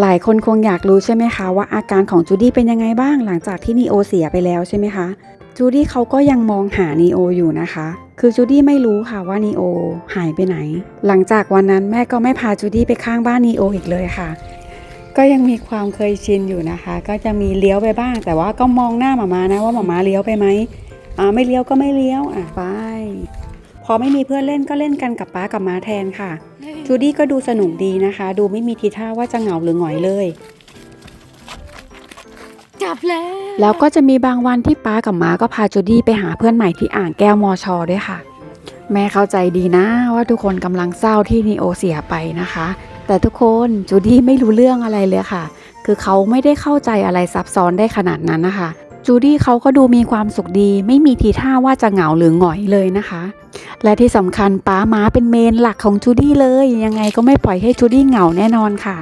หลายคนคงอยากรู้ใช่ไหมคะว่าอาการของจูดี้เป็นยังไงบ้างหลังจากที่นีโอเสียไปแล้วใช่ไหมคะจูดี้เขาก็ยังมองหานีโออยู่นะคะ คือจูดี้ไม่รู้ค่ะว่านีโอหายไปไหน หลังจากวันนั้นแม่ก็ไม่พาจูดี้ไปข้างบ้านนีโออีกเลยค่ะ ก็ยังมีความเคยชินอยู่นะคะ ก็จะมีเลี้ยวไปบ้าง แต่ว่าก็มองหน้าหมามานะว่าหมามาเลี้ยวไปไหมอ่าไม่เลี้ยวก็ไม่เลี้ยวอะไป อไม่มีเพื่อนเล่นก็เล่นกันกับป้ากับม้าแทนค่ะ จูดี้ก็ดูสนุกดีนะคะ ดูไม่มีทีท่าว่าจะเหงาหรือหงอยเลย จับแล้ว แล้วก็จะมีบางวันที่ป้ากับม้าก็พาจูดี้ไปหาเพื่อนใหม่ที่อ่างแก้วมอชอด้วยค่ะ แม่เข้าใจดีนะว่าทุกคนกำลังเศร้าที่นีโอเสียไปนะคะ แต่ทุกคนจูดี้ไม่รู้เรื่องอะไรเลยค่ะ คือเขาไม่ได้เข้าใจอะไรซับซ้อนได้ขนาดนั้นนะคะ จูดี้เขาก็ดูมีความสุขดี ไม่มีทีท่าว่าจะเหงาหรือหงอยเลยนะคะ และที่สำคัญป้าม้าเป็นเมนหลักของจูดี้เลย ยังไงก็ไม่ปล่อยให้จูดี้เหงาแน่นอนค่ะ